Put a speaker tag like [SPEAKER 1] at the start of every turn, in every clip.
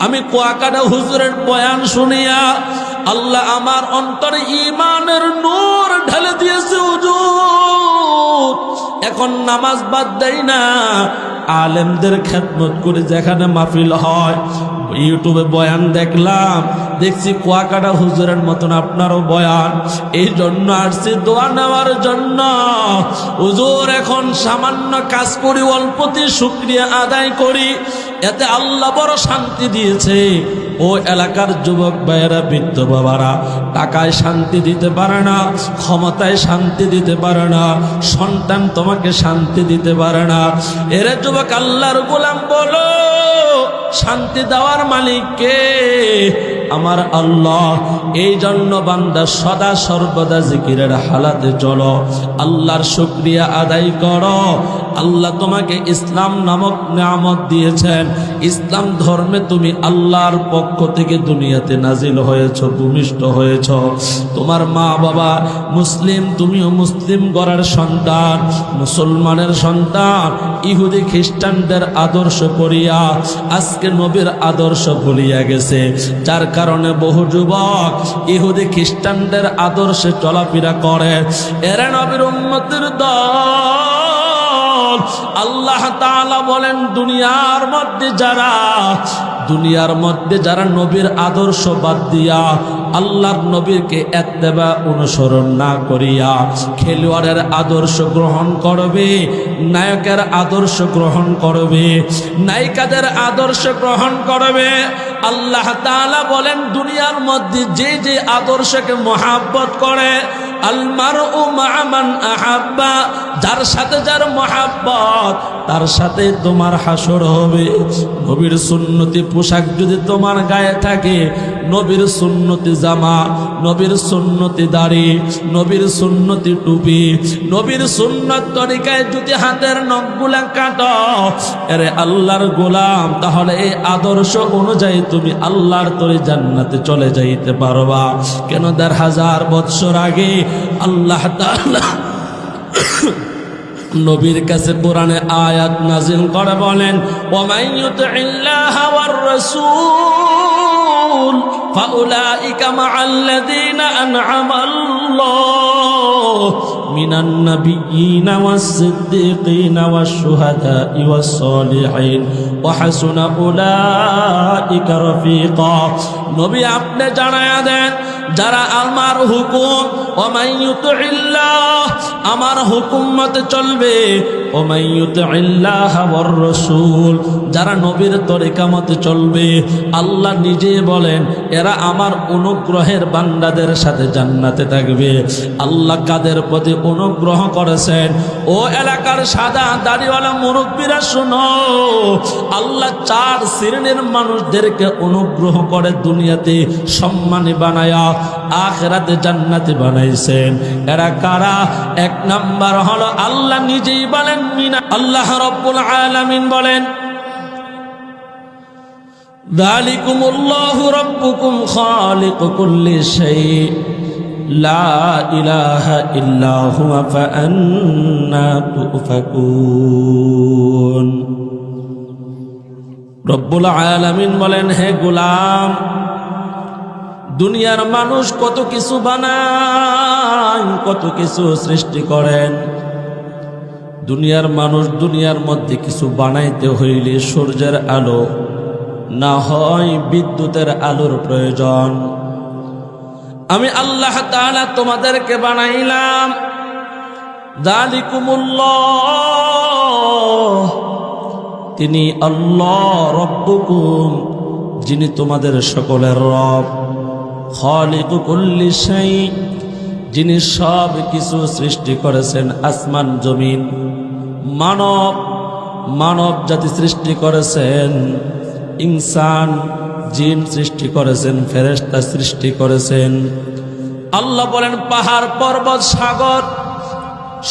[SPEAKER 1] আমি কুয়াকাটা হুজুরের বয়ান শুনিয়া আল্লাহ আমার অন্তরে ইমানের নূর ঢেলে দিয়েছে এখন নামাজ বাদ দেয় না। আলেমদের খেদমত করে যেখানে মাহফিল হয় ইউটিউবে বয়ান দেখলাম। দেখছি কুয়াকাটা হুজুরের মতন আপনারও বয়ান। এই জন্য আসছি দোয়া নেওয়ার জন্য। হুজুর, এখন সামান্য কাজ করি, অল্পতে শুক্রিয়া আদায় করি। এতে আল্লাহ বড় শান্তি দিয়েছে। ও এলাকার যুবক ভাইয়েরা, বৃদ্ধ বাবারা, টাকায় শান্তি দিতে পারে না, ক্ষমতায় শান্তি দিতে পারে না, সন্তান তোমাকে শান্তি দিতে পারে না। এরে যুবক, আল্লাহর গোলাম বলো। শান্তি দেওয়ার মালিককে। আমার আল্লাহ, এই জন্য বান্দা সদা সর্বদা জিকিরের হালাতে চলো। আল্লাহর শুক্রিয়া আদায় করো। আল্লাহ তোমাকে ইসলাম নামক নামত দিয়েছেন। ইসলাম ধর্মে তুমি আল্লাহর পক্ষ থেকে দুনিয়াতে নাজিল হয়েছ, ভূমিষ্ঠ হয়েছ। তোমার মা বাবা মুসলিম, তুমিও মুসলিম গড়ার সন্তান, মুসলমানের সন্তান, ইহুদি খ্রিস্টানদের আদর্শ করিয়া আজকে নবীর আদর্শ ভুলিয়া গেছে। যার কারণে বহু যুবক ইহুদি খ্রিস্টানদের আদর্শে চলাফেরা করে। এরা নবীর উন্মতির দল। আল্লাহ বলেন দুনিয়ার মধ্যে যারা দুনিয়ার মধ্যে যারা নবীর আদর্শ বাদ দিয়া আল্লাহর নবীরকে এত্তেবা অনুসরণ না করিয়া খেলোয়াড়ের আদর্শ গ্রহণ করবে, নায়কের আদর্শ গ্রহণ করবে, নায়িকাদের আদর্শ গ্রহণ করবে, আল্লাহ তাআলা বলেন দুনিয়ার মধ্যে যে যে আদর্শকে মহাব্বত করে আলমার ও মামান আহাব্বা, যার সাথে যার মহাব্বত তার সাথে তোমার হাসর হবে। নবীর সুন্নতি পোশাক যদি তোমার গায়ে থাকে, নবীর সুন্নতি জামা, নবীর সুন্নতি দাড়ি, নবীর সুন্নতি টুপি, নবীর সুন্নত তরিকায় যদি হাতের নখগুলা কাটো, এরে আল্লাহর গোলাম, তাহলে এই আদর্শ অনুযায়ী তুমি আল্লাহর তরি জান্নাতে চলে যাইতে পারবা। কেন দেড় হাজার বৎসর আগে আল্লাহ তাআলা নবীর কাছে কোরআনে আয়াত নাজিল করে বলেন ওমাইয়ুতিল্লাহ ওয়ার রাসূল, ফাউলাইকা মাআল্লাযীনা আন'আমাল্লাহ মিনান নাবিয়্যিনা ওয়াস-সিদ্দীকিনা ওয়াশ-শুহাদা'i ওয়াস-সালিহিন ওয়া হাসুনা উলাইকা রাফিকা। নবী আপনি জানায়া দেন যারা আমার হুকুম আমার হুকুম মতে চলবে রাসূল। যারা নবীর তরিকা মতে চলবে, আল্লাহ নিজে বলেন, এরা আমার অনুগ্রহের বান্দাদের সাথে জান্নাতে থাকবে। আল্লাহ কাদের প্রতি অনুগ্রহ করেছেন? ও এলাকার সাদা দাড়িওয়ালা মুরব্বীরা শোনো, আল্লাহ চার শ্রেণির মানুষদেরকে অনুগ্রহ করে দুনিয়াতে সম্মানী বানায়া আখরাতে জান্নাতে বানাইছেন। এরা কারা? এক নাম্বার হল আল্লাহ নিজেই বলেন, মিনা আল্লাহ রব্বুল আলামিন বলেন, দালিকুমুল্লাহু রব্বুকুম খালিকু কুল্লি শাইই, লা ইলাহা ইল্লা হুয়া ফাআন্না তুফাকুন। রব্বুল আলামিন বলেন, হে গোলাম দুনিয়ার মানুষ কত কিছু বানায়, কত কিছু সৃষ্টি করেন। দুনিয়ার মানুষ দুনিয়ার মধ্যে কিছু বানাইতে হইলে সূর্যের আলো, না হয় বিদ্যুতের আলোর প্রয়োজন। আমি আল্লাহ তাআলা তোমাদেরকে বানাইলাম। দালিকুমুল্লাহ। তিনি আল্লাহ রব্বুকুম, যিনি তোমাদের সকলের রব। খালিকু কুল্লি শাই যিনি সব কিছু সৃষ্টি করেছেন আসমান জমিন। মানব মানব জাতি সৃষ্টি করেছেন, ইনসান, জিন সৃষ্টি করেছেন ফেরেস্তা সৃষ্টি করেছেন। আল্লাহ বলেন, পাহাড়, পর্বত, সাগর,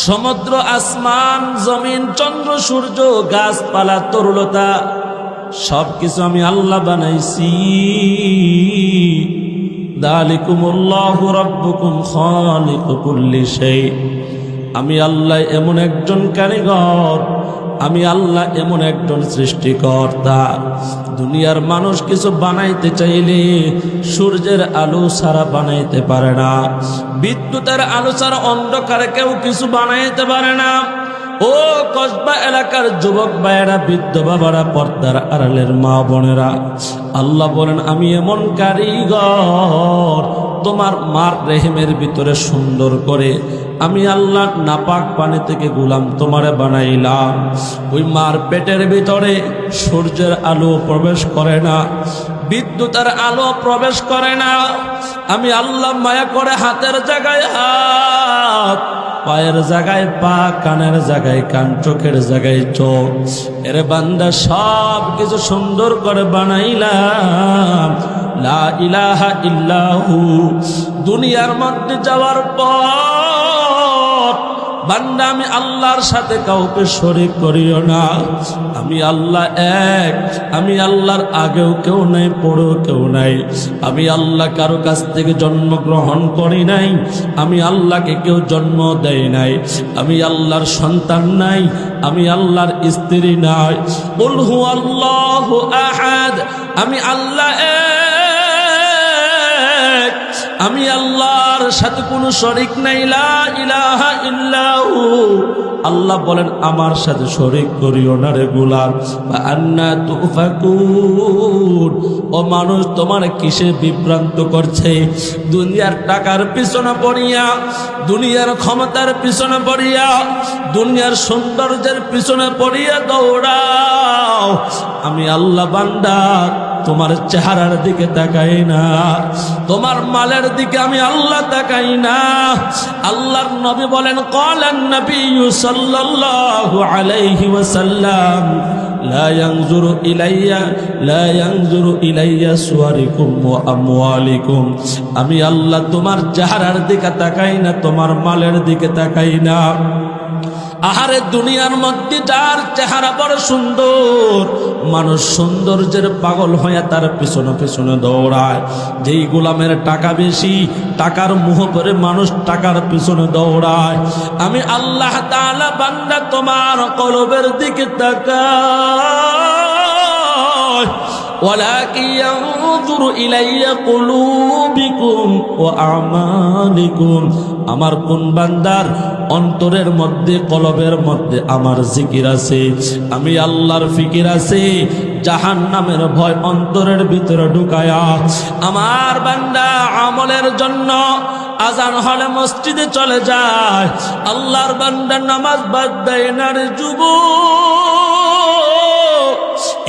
[SPEAKER 1] সমুদ্র, আসমান, জমিন, চন্দ্র, সূর্য, গাছপালা, তরুলতা সব কিছু আমি আল্লাহ বানাইছি। দালিকুমুল্লাহু রাব্বুকুম খালিকু কুল্লি শাই আমি আল্লাহ এমন একজন কারিগর, আমি আল্লাহ এমন একজন সৃষ্টিকর্তা। দুনিয়ার মানুষ কিছু বানাইতে চাইলে সূর্যের আলো ছাড়া বানাইতে পারে না। বিদ্যুতের আলো ছাড়া অন্ধকারে কেউ কিছু বানাইতে পারে না। ও কসবা এলাকার যুবক ভাইয়েরা, বৃদ্ধ বাবারা, পর্দার আড়ালের মা বোনেরা, আল্লাহ বলেন, আমি এমন কারিগর, তোমার মার রেহেমের ভিতরে সুন্দর করে আমি আল্লাহ নাপাক পানি থেকে গুলাম তোমারে বানাইলাম। ওই মার পেটের ভিতরে সূর্যের আলো প্রবেশ করে না, বিদ্যুতের আলো প্রবেশ করে না। আমি আল্লাহ মায়া করে হাতের জায়গায় হাত পায়ের জায়গায় পা, কানের জায়গায় কান, চোখের জায়গায় চোখ। এর বান্দা সব কিছু সুন্দর করে বানাইলাম। লা ইলাহা ইল্লাহু। দুনিয়ার মধ্যে যাওয়ার পর বান্দা, আমি আল্লাহর সাথে কাউকে শরিক করিও না। আমি আল্লাহ এক, আমি আল্লাহর আগেও কেউ নাই, পরেও কেউ নাই। আমি আল্লাহ কারও কাছ থেকে জন্মগ্রহণ করি নাই। আমি আল্লাহকে কেউ জন্ম দেয় নাই। আমি আল্লাহর সন্তান নাই, আমি আল্লাহর স্ত্রী নাই। বলহু আল্লাহ আহাদ, আমি আল্লাহ এক। আমি আল্লাহর সাথে কোনো শরিক নাই ইলাহা ইল্লাহু। আল্লাহ বলেন, আমার সাথে শরিক করিও না রে গুলাম। বা আন্না তুফাকুন। ও মানুষ, তোমার কিসে বিভ্রান্ত করছে? দুনিয়ার টাকার পিছনে পড়িয়া, দুনিয়ার ক্ষমতার পিছনে পড়িয়া, দুনিয়ার সৌন্দর্যের পিছনে পড়িয়া দৌড়াও। আমি আল্লাহ বান্দার তোমার চেহারার দিকে তাকাই না তোমার মালের দিকে আমি আল্লাহ তাকাই না আল্লাহর নবী বলেন কলেন নবী সাল্লাল্লাহু আলাইহি ওয়াসাল্লাম لا ينظر إلي لا ينظر إلي صوركم وأموالكم আমি আল্লাহ তোমার চেহারার দিকে তাকাই না তোমার মালের দিকে তাকাই না আহারে দুনিয়ার মধ্যে যার চেহারা বড় সুন্দর, মানুষ সৌন্দর্যের পাগল হয়ে তার পিছনে পিছনে দৌড়ায়। যেই গোলামের টাকা বেশি, টাকার মুহ করে মানুষ টাকার পিছনে দৌড়ায়। আমি আল্লাহ তালা বান্দা তোমার কলবের দিকে তাকায় ওয়ালাকিয়া ইলাইয়া কলুবি ও আমালিকুম আমার কোন বান্দার অন্তরের মধ্যে, কলবের মধ্যে আমার জিকির আছে? আমি আল্লাহর ফিকির আছে জাহান নামের ভয় অন্তরের ভিতরে ঢুকায়া। আমার বান্দা আমলের জন্য আজান হলে মসজিদে চলে যায়। আল্লাহর বান্দা নামাজ বাদ দেয় না যুবক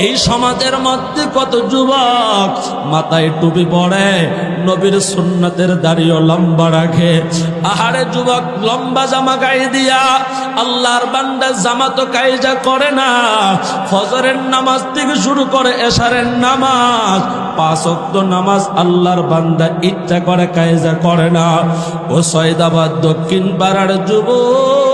[SPEAKER 1] এই সমাজের মধ্যে কত যুবক মাথায় টুপি পড়ে নবীর সুন্নতের দাড়িও লম্বা রাখে। আহারে যুবক, লম্বা জামা গায়ে দিয়া আল্লাহর বান্দা জামা তো কায়জা করে না। ফজরের নামাজ থেকে শুরু করে এশারের নামাজ, পাঁচ অক্ত নামাজ আল্লাহর বান্দা ইচ্ছা করে কায়জা করে না। ও সয়দাবাদ দক্ষিণ পাড়ার যুবক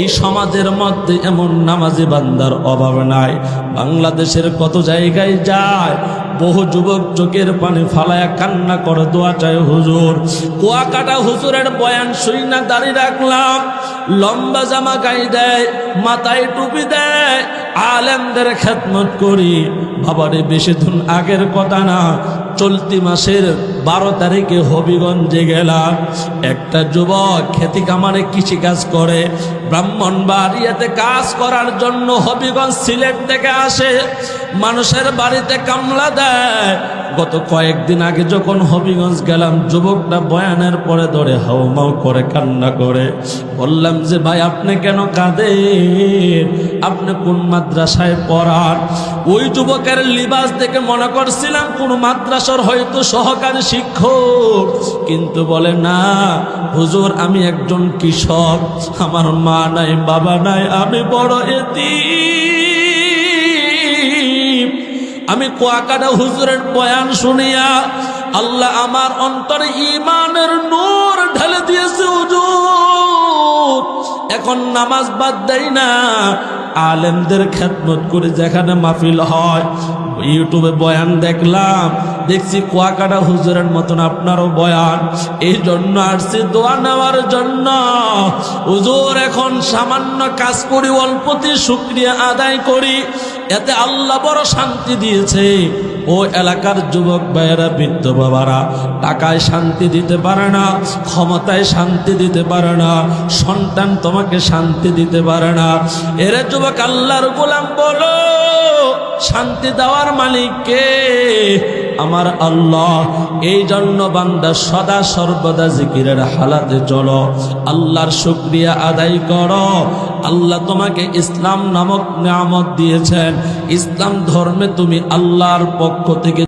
[SPEAKER 1] এই সমাজের মধ্যে এমন নামাজি বান্দার অভাব নাই। বাংলাদেশের কত জায়গায় যায়, বহু যুবক চোখের পানি ফালায়া কান্না করে, দোয়া চায়, হুজুর, কুয়াকাটা হুজুরের বয়ান শুই না দাঁড়িয়ে রাখলাম, লম্বা জামা গাই দেয়, মাথায় টুপি দেয় আলেমদের খেদমত করি। বাবারে, বেশি দিন আগের কথা না। চলতি মাসের বারো তারিখে হবিগঞ্জে গেলাম। একটা যুবক খেতি কামারে কৃষি কাজ করে। ব্রাহ্মণ বাড়িয়াতে কাজ করার জন্য হবিগঞ্জ সিলেট থেকে আসে। মানুষের বাড়িতে কামলা দেয়। গত কয়েকদিন আগে যখন হবিগঞ্জ গেলাম, যুবকটা বয়ানের পরে ধরে হাউমাউ করে, কান্না করে। বললাম যে, ভাই, আপনি কেন কাঁদেন? আপনি কোন মাদ্রাসায় পড়ান? ওই যুবকের লিবাস দেখে মনে করছিলাম, কোন মাদ্রাসার হয়তো সহকারী শিক্ষক। কিন্তু বলে, না, হুজুর, আমি একজন কৃষক। আমার মা নাই, বাবা নাই, আমি বড় এতি আমি কুয়াকাটা হুজুরের বয়ান শুনিয়া আল্লাহ আমার অন্তরে ইমানের নূর ঢেলে দিয়েছে, হুজুর। এখন নামাজ বাদ দেয় না। আলেমদের খেদমত করে যেখানে মাহফিল হয় ইউটিউবে বয়ান দেখলাম। দেখছি কুয়াকাটা হুজুরের মতন আপনারও বয়ান। এই জন্য আসছি দোয়া নেওয়ার জন্য। হুজুর, এখন সামান্য কাজ করি অল্পতে শুক্রিয়া আদায় করি। এতে আল্লাহ বড় শান্তি দিয়েছে। ও এলাকার যুবক ভাইয়েরা, বৃদ্ধ বাবারা, টাকায় শান্তি দিতে পারে না, ক্ষমতায় শান্তি দিতে পারে না, সন্তান তোমাকে শান্তি দিতে পারে না। এরে যুবক, আল্লাহর গোলাম বলো, শান্তি দেওয়ার মালিক কে? আমার আল্লাহ, এই জন্য বান্দা সদা সর্বদা জিকিরের হালাতে চলো। আল্লাহর শুক্রিয়া আদায় করো। আল্লাহ তোমাকে ইসলাম নামক নামত দিয়েছেন। ইসলাম ধর্মে তুমি আল্লাহর পক্ষ থেকে